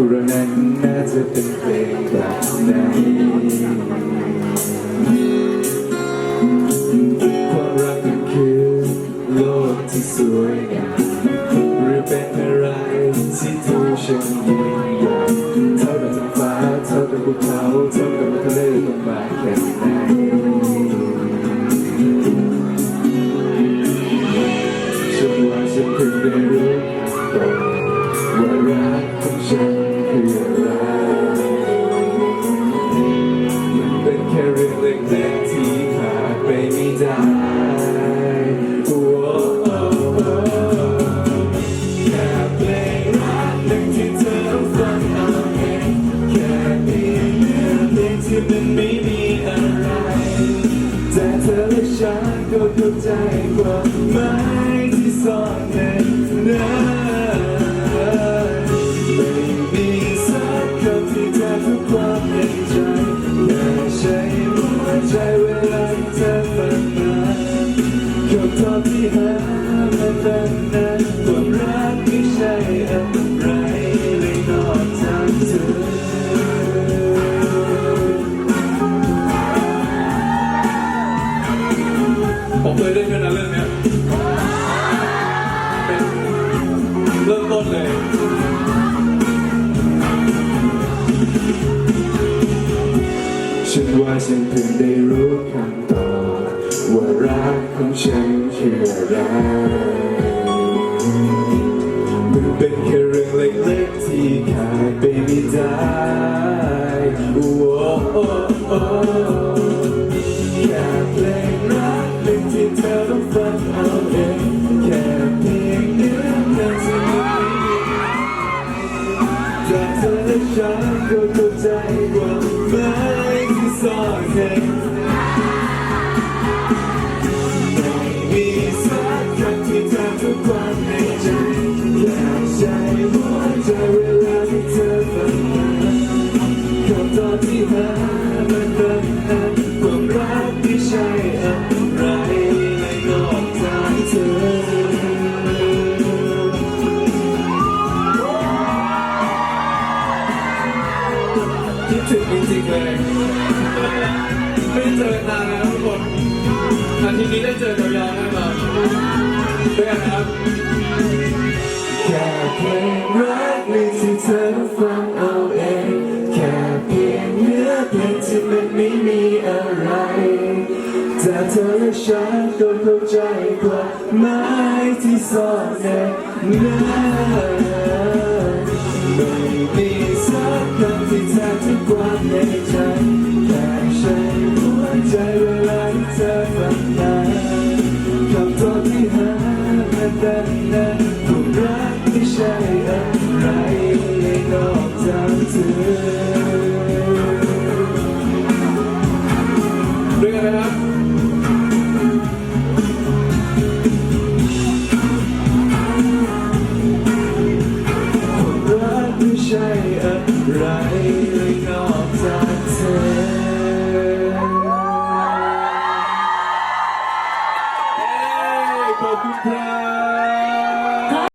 พราะนั้นน่าจะเป็นเพลงแบบไหนความรักคือโลกที่สวยงามหรือเป็นอะไรที่ถูกฉัน ใจกว่าไม้ที่ซ่อนในนั้นไม่มีสักคำที่แทนทุกความในใจแค่ใช้หัวใจเวลาที่เธอฟันมาคำตอบที่หามาตั้งนาน ว่าฉันเพิ่งได้รู้คำตอบว่ารักของฉันคืออะไรมันเป็นแค่เรื่องเล็กๆที่ขาดไปไม่ได้โอ้โอ้โอ้แค่เพลงรักเพลงที่เธอต้องฟังเอาเองแค่เพียงเนื้อเพลงที่ไม่มีจากเธอและฉันก็า คิดถึงจริงๆเลยไม่เจอนานแล้วทุกคนอาทิตย์นี้ได้เจอกันยาวแน่นอนเป็นไงครับแค่เพลงรักในที่เธอต้องฟังเอาเองแค่เพียงเนื้อเพลงที่มันไม่มีอะไรแต่เธอและฉันต้องเข้าใจความหมายที่ซ่อนในนั้น ดันนั้นความรักไม่ใช่อะไรเลยนอกจากเธอด้วยกันนะครับรักไม่ใช่อะไรเลยนอ